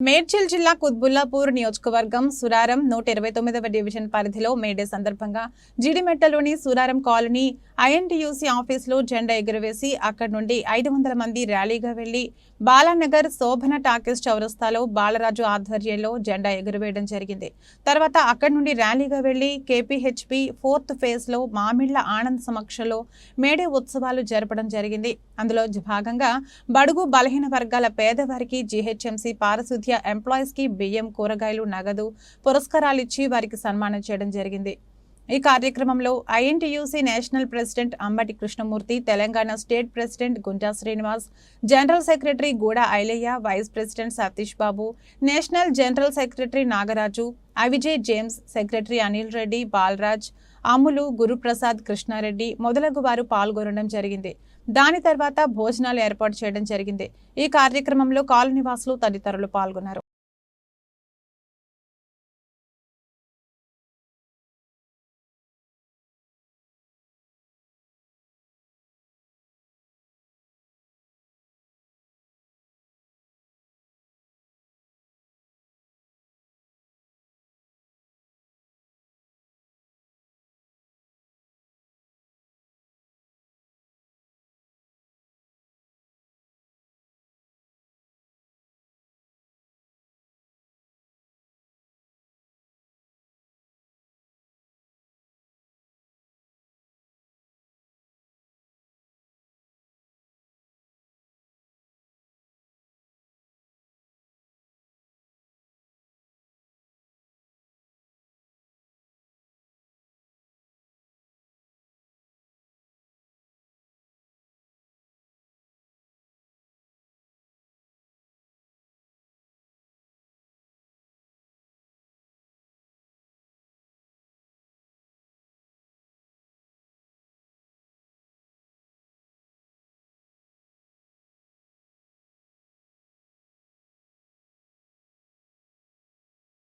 మేడ్చల్ జిల్లా కుత్బుల్లాపూర్ నియోజకవర్గం సురారం నూట ఇరవై తొమ్మిదవ డివిజన్ పరిధిలో మేడే సందర్భంగా జిడిమెట్టలోని సురారం కాలనీ ఐఎన్టీయూసీ ఆఫీసులో జెండా ఎగురవేసి అక్కడి నుండి ఐదు వందల మంది ర్యాలీగా వెళ్ళి బాలానగర్ శోభన టాకీస్ చౌరస్తాలో బాలరాజు ఆధ్వర్యంలో జెండా ఎగురవేయడం జరిగింది. తర్వాత అక్కడి నుండి ర్యాలీగా వెళ్ళి కేపీహెచ్పి ఫోర్త్ ఫేజ్లో మామిళ్ళ ఆనంద్ సమక్షంలో మేడే ఉత్సవాలు జరపడం జరిగింది. అందులో భాగంగా బడుగు బలహీన వర్గాల పేదవారికి జీహెచ్ఎంసీ పారిశుద్ధ్య సంఖ్య కి బియ్యం కూరగాయలు నగదు పురస్కారాలు ఇచ్చి వారికి సన్మానం చేయడం జరిగింది. ఈ కార్యక్రమంలో INTUC national president Ambati Krishnamurthy Telangana state president Gunta Srinivas general secretary Guda Ailayya vice president Satish Babu national general secretary Nagaraju Avijay James secretary Anil Reddy Balaraj Ammulu Guruprasad Krishnareddy మొదలగు వారు పాల్గొనడం జరిగింది. దాని తర్వాత భోజనాలు ఏర్పాటు చేయడం జరిగింది. ఈ కార్యక్రమంలో కాలనీవాసులు తదితరులు పాల్గొన్నారు.